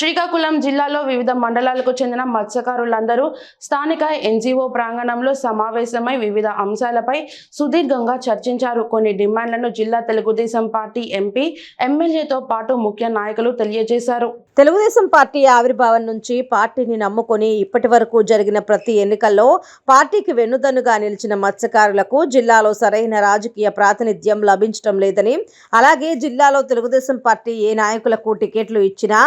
శ్రీకాకుళం జిల్లాలో వివిధ మండలాలకు చెందిన మత్స్యకారులందరూ స్థానిక ఎన్జిఓ ప్రాంగణంలో సమావేశమై వివిధ అంశాలపై సుదీర్ఘంగా చర్చించారు. కొన్ని డిమాండ్లను జిల్లా తెలుగుదేశం పార్టీ ఎంపీ ఎమ్మెల్యేతో పాటు ముఖ్య నాయకులు తెలియజేశారు. తెలుగుదేశం పార్టీ ఆవిర్భావం నుంచి పార్టీని నమ్ముకొని ఇప్పటి వరకు జరిగిన ప్రతి ఎన్నికల్లో పార్టీకి వెన్నుదన్నుగా నిలిచిన మత్స్యకారులకు జిల్లాలో సరైన రాజకీయ ప్రాతినిధ్యం లభించడం లేదని అలాగే జిల్లాలో తెలుగుదేశం పార్టీ ఏ నాయకులకు టికెట్లు ఇచ్చినా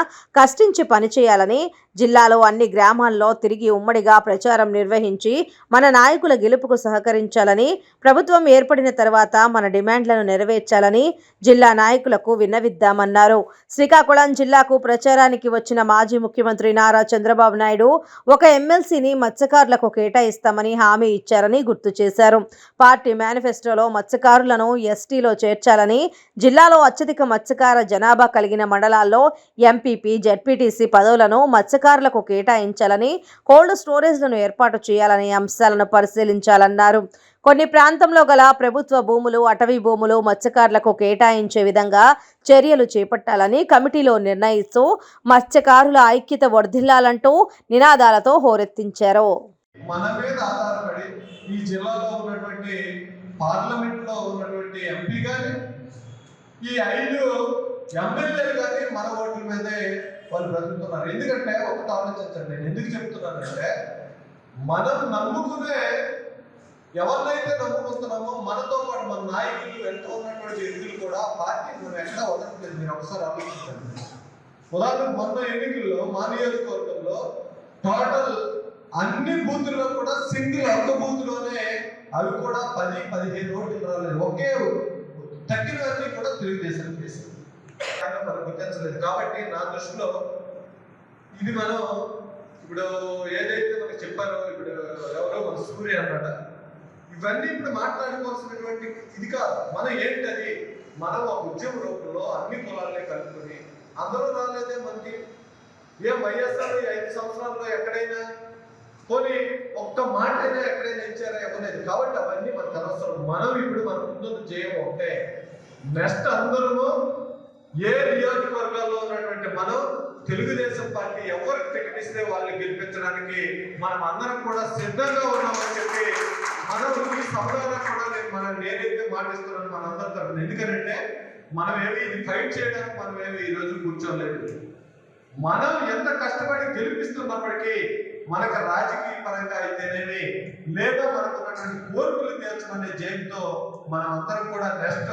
గుర్తించి పనిచేయాలని జిల్లాలో అన్ని గ్రామాల్లో తిరిగి ఉమ్మడిగా ప్రచారం నిర్వహించి మన నాయకుల గెలుపుకు సహకరించాలని ప్రభుత్వం ఏర్పడిన తర్వాత మన డిమాండ్లను నెరవేర్చాలని జిల్లా నాయకులకు విన్నవిద్దామన్నారు. శ్రీకాకుళం జిల్లాకు ప్రచారానికి వచ్చిన మాజీ ముఖ్యమంత్రి నారా చంద్రబాబు నాయుడు ఒక ఎమ్మెల్సీని మత్స్యకారులకు కేటాయిస్తామని హామీ ఇచ్చారని గుర్తు చేశారు. పార్టీ మేనిఫెస్టోలో మత్స్యకారులను ఎస్టీలో చేర్చాలని జిల్లాలో అత్యధిక మత్స్యకార జనాభా కలిగిన మండలాల్లో ఎంపీపీ జెడ్పీటీసీ పదవులను మత్స్యకారులకు కేటాయించాలని కోల్డ్ స్టోరేజ్లను ఏర్పాటు చేయాలనే అంశాలను పరిశీలించాలన్నారు. కొన్ని ప్రాంతంలో గల ప్రభుత్వ భూములు అటవీ భూములు మత్స్యకారులకు కేటాయించే విధంగా చర్యలు చేపట్టాలని కమిటీలో నిర్ణయిస్తూ మత్స్యకారుల ఐక్యత వర్ధిల్లాలంటూ నినాదాలతో హోరెత్తించారు. మన మీద ఆధారపడి ఈ జిల్లాలో ఉన్నటువంటి ఉన్నటువంటి ఎంపీ ఈ ఐదు ఎమ్మెల్యేలు కానీ మన ఓట్ల మీదే వాళ్ళు బ్రతుకుతున్నారు. ఎందుకంటే ఒకటి ఆలోచించండి నేను. ఎందుకు చెప్తున్నానంటే మనం నమ్ముకునే ఎవరినైతే నమ్ముకుంటున్నామో మనతో పాటు మన నాయకులు వెంట ఉన్నటువంటి వ్యక్తులు కూడా పార్టీ మనం ఎక్కడా వదలట్లేదు. మీరు ఒకసారి ఆలోచించండి. ఉదాహరణకు మొన్న ఎన్నికల్లో మా నియోజకవర్గంలో టోటల్ అన్ని బూతుల్లో కూడా సింగిల్ ఒక్క బూత్లోనే అవి కూడా పది పదిహేను ఓట్లు రాలేదు. ఒకే తగ్గినవన్నీ కూడా తెలుగుదేశం చేసింది. కానీ మనం గుర్తించలేదు కాబట్టి నా దృష్టిలో ఇది మనం ఇప్పుడు ఏదైతే మనకు చెప్పారో ఇప్పుడు ఎవరో మన సూర్య అన్నమాట ఇవన్నీ ఇప్పుడు మాట్లాడుకోవాల్సినటువంటి ఇది కాదు. మనం ఏంటది? మనం ఆ ఉద్యమ రూపంలో అన్ని కులాలని కలుపుకొని అందరూ రాలేదే మనకి? ఏం వైఎస్ఆర్ ఐదు సంవత్సరాల్లో ఎక్కడైనా? పోనీ ఒక్క మాట అయినా ఎక్కడైనా ఇచ్చారా? ఇవ్వలేదు. కాబట్టి అవన్నీ మనకు అనవసరం. మనం ఇప్పుడు మన ముందు చేయము ఒకటే నెక్స్ట్ అందరూ ఏ నియోజకవర్గాల్లో ఉన్నటువంటి మనం తెలుగుదేశం పార్టీ ఎవరికి టికెట్ ఇస్తే వాళ్ళని గెలిపించడానికి మనం అందరం కూడా సిద్ధంగా ఉన్నామని చెప్పి మనం ఈ సభలో కూడా నేను మనం నేనైతే మాటిస్తున్నాను మనందరం తరఫున ఎందుకంటే మనం ఏమి ఇది ఫైట్ చేయడానికి మనం ఏమి ఈ రోజు కూర్చోలేదు. మనం ఎంత కష్టపడి గెలిపిస్తున్నప్పటికీ మనకు రాజకీయ పరంగా అయితేనేమి లేదా మనకు ఉన్నటువంటి కోరికలు తీర్చమనే జయంతో మనం అందరం కూడా నెక్స్ట్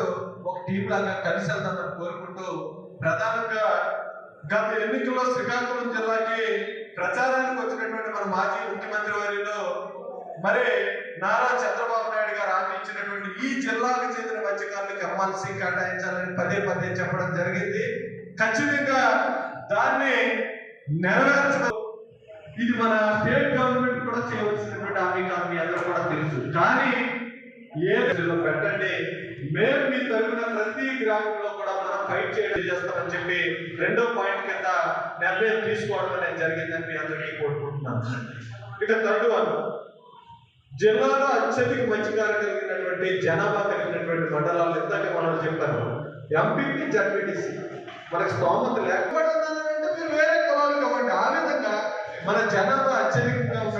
ఒక టీం లాగా కలిసి వెళ్దామని కోరుకుంటూ ప్రధానంగా గత ఎన్నికల్లో శ్రీకాకుళం జిల్లాకి ప్రచారానికి వచ్చినటువంటి మన మాజీ ముఖ్యమంత్రి వారిలో మరి నారా చంద్రబాబు నాయుడు గారు హామీ ఇచ్చినటువంటి ఈ జిల్లాకు చెందిన మత్స్యకారులకు ఎమ్మెల్సీ కేటాయించాలని పదే పదే చెప్పడం జరిగింది. ఖచ్చితంగా దాన్ని నెరవేర్చడం ఇది మన స్టేట్ గవర్నమెంట్ కూడా చేయవలసినటువంటి హామీ కాదు మీ అందరూ కూడా తెలుసు. కానీ ఏ దశలో పెట్టండి? మేము మీ తరఫున ప్రతి గ్రామంలో కూడా మనం ఫైట్ చేయడం చేస్తామని చెప్పి రెండో పాయింట్ కింద నిర్ణయం తీసుకోవడం అనేది జరిగిందని మీ అందరికీ కోరుకుంటున్నాను. ఇక థర్డ్ వన్ జిల్లాలో అత్యధిక మత్స్యకారు కలిగినటువంటి జనాభా కలిగినటువంటి మండలాలు ఇందాక మనం చెప్పాను. ఎంపీపీ జడ్పీటీసీ మనకి స్తోమత లేకపోవడం మన జనాభా అత్యధికంగా ఉన్న